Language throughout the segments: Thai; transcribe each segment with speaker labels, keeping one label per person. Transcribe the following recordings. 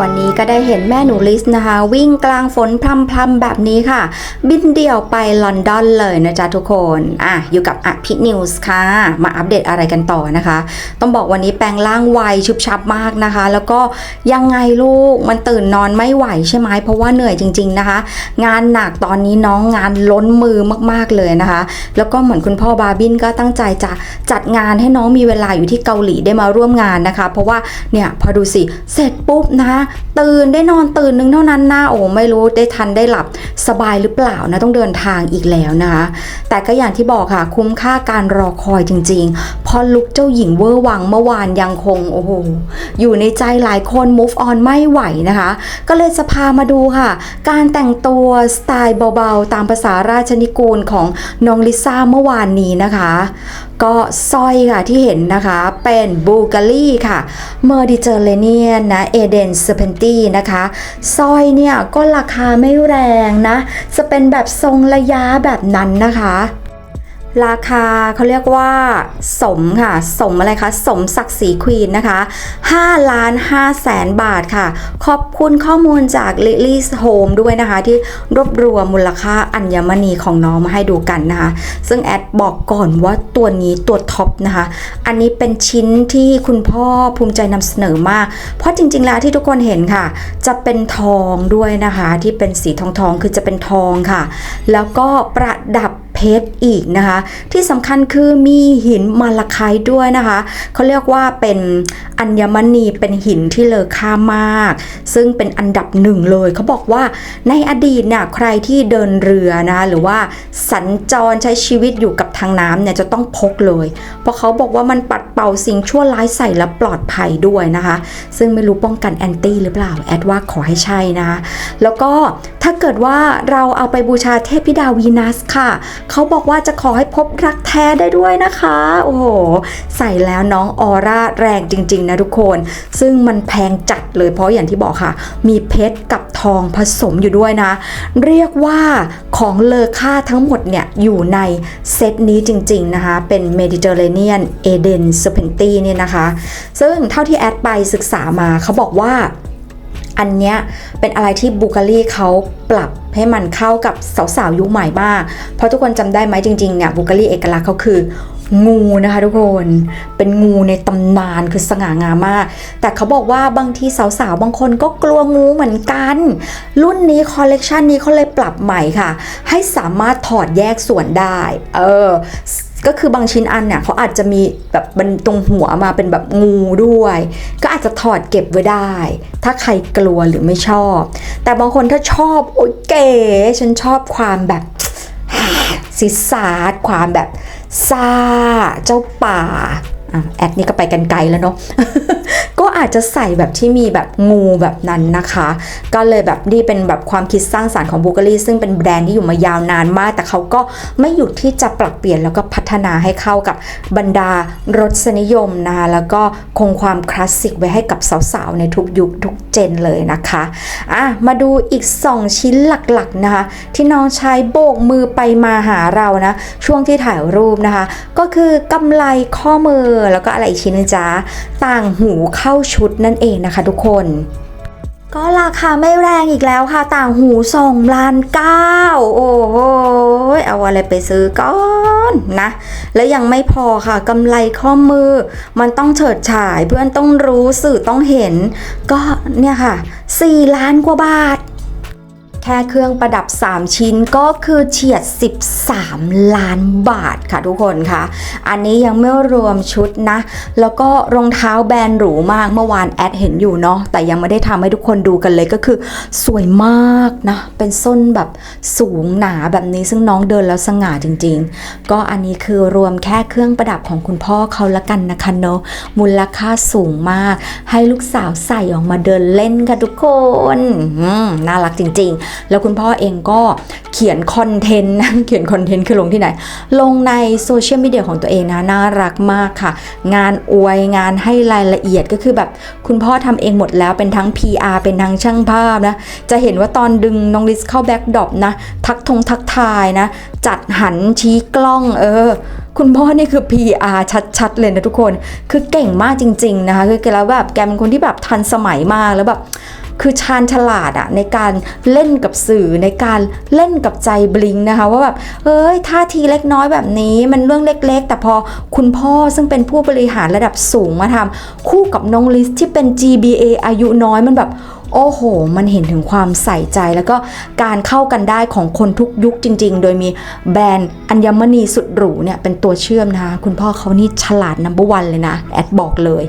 Speaker 1: วันนี้ก็ได้เห็นแม่หนูลิสนะคะ วิ่งกลางฝนพรำๆแบบนี้ค่ะ บินเดี่ยวไปลอนดอนเลยนะจ๊ะทุกคนอะอยู่กับอภินิวส์ค่ะ มาอัปเดตอะไรกันต่อนะคะ ต้องบอกวันนี้แปลงร่างไวชุบชับมากนะคะ แล้วก็ยังไงลูกมันตื่นนอนไม่ไหวใช่ไหมเพราะว่าเหนื่อยจริง ๆนะคะ งานหนักตอนนี้น้องงานล้นมือมากๆเลยนะคะ แล้วก็เหมือนคุณพ่อบาร์บินก็ตั้งใจจะจัดงานให้น้องมีเวลาอยู่ที่เกาหลีได้มาร่วมงานนะคะ เพราะว่าเนี่ยพอดูสิเสร็จปุ๊บนะคะตื่นได้นอนตื่นนึงเท่านั้นนะโอ้ไม่รู้ได้ทันได้หลับสบายหรือเปล่านะต้องเดินทางอีกแล้วนะคะ แต่ก็อย่างที่บอกค่ะ คุ้มค่าการรอคอยจริงๆเพอลุกเจ้าหญิงเวอร์วังเมื่อวานยังคงโอ้โหอยู่ในใจหลายคน move on ไม่ไหวนะคะ ก็เลยจะพามาดูค่ะ การแต่งตัวสไตล์เบาๆ ตามภาษาราชนิกูลของน้องลิซ่าเมื่อวานนี้นะคะก็สร้อยค่ะที่เห็นนะคะเป็นบูการี่ค่ะเมอร์ดิเจอร์เรเนียนนะเอเดนเซเพนตี้นะคะสร้อยเนี่ยก็ราคาไม่แรงนะ จะเป็นแบบทรงระยะแบบนั้นนะคะ ราคาเขาเรียกว่าสมค่ะ สมอะไรคะ สมศักดิ์ศรีควีนนะคะ5ล้าน5แสนบาทค่ะ ขอบคุณข้อมูลจาก Lily's Home ด้วยนะคะ ที่รวบรวมมูลค่าอัญมณีของน้องมาให้ดูกันนะคะ ซึ่งแอดบอกก่อนว่าตัวนี้ตัวท็อปนะคะ อันนี้เป็นชิ้นที่คุณพ่อภูมิใจนำเสนอมาก เพราะจริง ๆ แล้วที่ทุกคนเห็นค่ะ จะเป็นทองด้วยนะคะ ที่เป็นสีทองทองๆคือจะเป็นทองค่ะ แล้วก็ประดับ เพชรอีกนะคะ ที่สำคัญคือมีหินมาลาไคต์ด้วยนะคะเขาเรียกว่าเป็นอัญมณีเป็นหินที่เลอค่ามาก ซึ่งเป็นอันดับหนึ่งเลยเขาบอกว่าในอดีตเนี่ยใครที่เดินเรือนะคะหรือว่าสัญจรใช้ชีวิตอยู่กับทางน้ำเนี่ยจะต้องพกเลย เพราะเขาบอกว่ามันปัดเป่าสิ่งชั่วร้ายใส่และปลอดภัยด้วยนะคะ ซึ่งไม่รู้ป้องกันแอนตี้หรือเปล่าแอดว่าขอให้ใช่นะคะแล้วก็ถ้าเกิดว่าเราเอาไปบูชาเทพธิดาวีนัสค่ะเขาบอกว่าจะขอให้พบรักแท้ได้ด้วยนะคะ โอ้โห ใส่แล้วน้องออร่าแรงจริง ๆ นะทุกคน ซึ่งมันแพงจัดเลยเพราะอย่างที่บอกค่ะ มีเพชรกับทองผสมอยู่ด้วยนะ เรียกว่าของเลอค่าทั้งหมดเนี่ย อยู่ในเซตนี้จริง ๆ นะคะ เป็น Mediterranean Eden Serpentine เนี่ยนะคะ ซึ่งเท่าที่แอดไปศึกษามาเขาบอกว่า อันเนี้ยเป็นอะไรที่บูการีเขาปรับให้มันเข้ากับสาวๆยุคใหม่มาก เพราะทุกคนจำได้ไหมจริงๆเนี่ยบูการีเอกลักษณ์เขาคืองูนะคะทุกคนเป็นงูในตำนานคือสง่างามมาก แต่เขาบอกว่าบางทีสาวๆ บางคนก็กลัวงูเหมือนกัน รุ่นนี้คอลเลกชันนี้เขาเลยปรับใหม่ค่ะ ให้สามารถถอดแยกส่วนได้ เออ ก็คือบางชิ้นอันเนี่ยเขาอาจจะมีแบบเป็นตรงหัวมาเป็นแบบงูด้วย ก็อาจจะถอดเก็บไว้ได้ ถ้าใครกลัวหรือไม่ชอบ แต่บางคนถ้าชอบโอ๊ยเก๋ฉันชอบความแบบซิสาดความแบบซาเจ้าป่าอะแอดนี่ก็ไปกันไกลแล้วเนาะ อาจจะใส่แบบที่มีแบบงูแบบนั้นนะคะ ก็เลยแบบนี่เป็นแบบความคิดสร้างสารรค์ของบูการีซึ่งเป็นแบรนด์ที่อยู่มายาวนานมาก แต่เขาก็ไม่หยุดที่จะปรับเปลี่ยนแล้วก็พัฒนาให้เข้ากับบรรดารสนิยมนะคะแล้วก็คงความคลาสสิกไว้ให้กับสาวๆ ในทุกยุคทุกเจนเลยนะคะอะมาดูอีก 2 ชิ้นหลักๆนะคะ ที่น้องชายโบกมือไปมาหาเรานะ ช่วงที่ถ่ายรูปนะคะ ก็คือกำไลข้อมือแล้วก็อะไรอีกชิ้นนึงจ๊ะต่างหูเข้าชุดนั่นเองนะคะทุกคน ก็ราคาไม่แรงอีกแล้วค่ะ ต่างหูสองล้านเก้าโอ้โหเอาอะไรไปซื้อก่อนนะ แล้วยังไม่พอค่ะกำไรข้อมือ มันต้องเฉิดฉายเพื่อนต้องรู้สื่อต้องเห็น ก็เนี่ยค่ะ4ล้านกว่าบาท แค่เครื่องประดับ 3 ชิ้นก็คือเฉียด 13 ล้านบาทค่ะทุกคนคะอันนี้ยังไม่รวมชุดนะ แล้วก็รองเท้าแบรนด์หรูมากเมื่อวานแอดเห็นอยู่เนาะแต่ยังไม่ได้ทำให้ทุกคนดูกันเลยก็คือสวยมากนะ เป็นส้นแบบสูงหนาแบบนี้ซึ่งน้องเดินแล้วสง่าจริง ๆ ก็อันนี้คือรวมแค่เครื่องประดับของคุณพ่อเขาละกันนะคะเนาะมูลค่าสูงมาก ให้ลูกสาวใส่ออกมาเดินเล่นค่ะทุกคนน่ารักจริง ๆแล้วคุณพ่อเองก็เขียนคอนเทนต์เขียนคอนเทนต์คือลงที่ไหน ลงในโซเชียลมีเดียของตัวเองนะน่ารักมากค่ะ งานอวยงานให้รายละเอียดก็คือแบบคุณพ่อทำเองหมดแล้วเป็นทั้ง PR เป็นทั้งช่างภาพนะ จะเห็นว่าตอนดึงน้องลิสเข้าแบ็กดรอปนะ ทักทงทักทายนะ จัดหันชี้กล้องเออ คุณพ่อนี่คือ PR ชัดๆเลยนะทุกคน คือเก่งมากจริง ๆ นะคะ คือแกแล้วแบบแกเป็นคนที่แบบทันสมัยมากแล้วแบบคือชาญฉลาดอะในการเล่นกับสื่อในการเล่นกับใจบลิงนะคะว่าแบบเอ้ยท่าทีเล็กน้อยแบบนี้มันเรื่องเล็กๆ แต่พอคุณพ่อซึ่งเป็นผู้บริหารระดับสูงมาทำคู่กับน้องลิสที่เป็น GBA อายุน้อยมันแบบ โอ้โห มันเห็นถึงความใส่ใจแล้วก็การเข้ากันได้ของคนทุกยุคจริง ๆ โดยมีแบรนด์อัญมณีสุดหรูเนี่ยเป็นตัวเชื่อมนะคะ คุณพ่อเขานี่ฉลาดนัมเบอร์วันเลยนะ แอดบอกเลย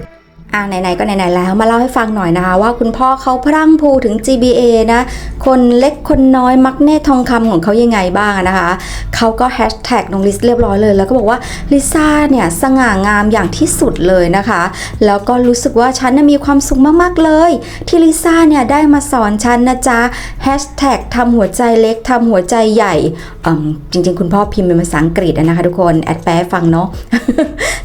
Speaker 1: อะไหนๆก็ไหนๆแล้วมาเล่าให้ฟังหน่อยนะคะว่าคุณพ่อเขาพรั่งพูถึง GBA นะคนเล็กคนน้อยมักเน่ทองคำของเขายังไงบ้างนะคะเขาก็แฮชแท็กน้องลิซเรียบร้อยเลย แล้วก็บอกว่าลิซ่าเนี่ยสง่างามอย่างที่สุดเลยนะคะ แล้วก็รู้สึกว่าฉันน่ะมีความสุขมากๆเลย ที่ลิซ่าเนี่ยได้มาสอนฉันนะจ๊ะแฮชแท็กทำหัวใจเล็กทำหัวใจใหญ่จริงๆ คุณพ่อพิมพ์เป็นภาษาอังกฤษนะคะทุกคนแอดแปลฟังเนาะ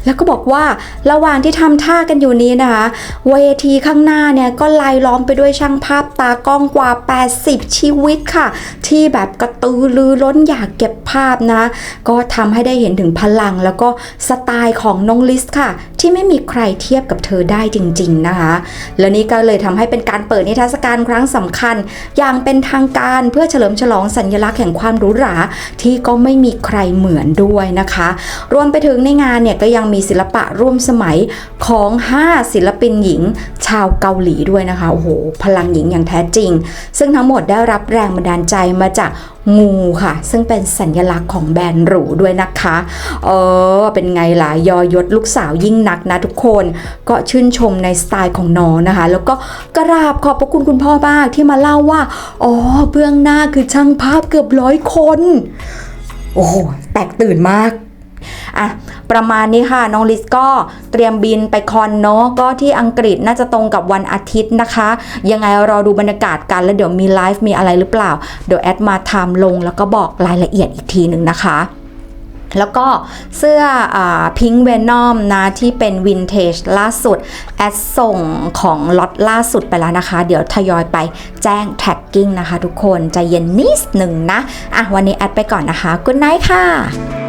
Speaker 1: แล้วก็บอกว่าระหว่างที่ทำท่ากันอยู่นี้นะคะ เวทีข้างหน้าเนี่ยก็ลายล้อมไปด้วยช่างภาพตากล้องกว่า 80 ชีวิตค่ะ ที่แบบกระตือรือร้นอยากเก็บภาพนะ ก็ทำให้ได้เห็นถึงพลังแล้วก็สไตล์ของน้องลิสค่ะ ที่ไม่มีใครเทียบกับเธอได้จริง ๆนะคะ แล้วนี่ก็เลยทำให้เป็นการเปิดนิทรรศการครั้งสำคัญ อย่างเป็นทางการเพื่อเฉลิมฉลองสัญลักษณ์แห่งความหรูหราที่ก็ไม่มีใครเหมือนด้วยนะคะ รวมไปถึงในงานเนี่ยก็ยังมีศิลปะร่วมสมัยของ 5ศิลปินหญิงชาวเกาหลีด้วยนะคะ โอ้โห พลังหญิงอย่างแท้จริง ซึ่งทั้งหมดได้รับแรงบันดาลใจมาจากงูค่ะ ซึ่งเป็นสัญลักษณ์ของแบรนด์หรูด้วยนะคะ เออ เป็นไงล่ะ ยอยศลูกสาวยิ่งนักนะทุกคน ก็ชื่นชมในสไตล์ของน้องนะคะ แล้วก็กราบขอบพระคุณคุณพ่อมากที่มาเล่าว่า อ๋อ เบื้องหน้าคือช่างภาพเกือบร้อยคน โอ้โห แตกตื่นมาก อะ ประมาณนี้ค่ะ น้องลิสก็เตรียมบินไปคอนเนาะก็ที่อังกฤษน่าจะตรงกับวันอาทิตย์นะคะ ยังไงรอดูบรรยากาศกันแล้วเดี๋ยวมีไลฟ์มีอะไรหรือเปล่า เดี๋ยวแอดมาไทม์ลงแล้วก็บอกรายละเอียดอีกทีหนึ่งนะคะแล้วก็เสื้อพิง k ์เวนอมนะ ที่เป็นวินเทจล่าสุด แอดส่งของล็อตล่าสุดไปแล้วนะคะ เดี๋ยวทยอยไปแจ้งแท็กกิ้งนะคะทุกคน ใจเย็นนิดหนึ่งนะ อะ วันนี้แอดไปก่อนนะคะ กุ o ไน g h t ค่ะ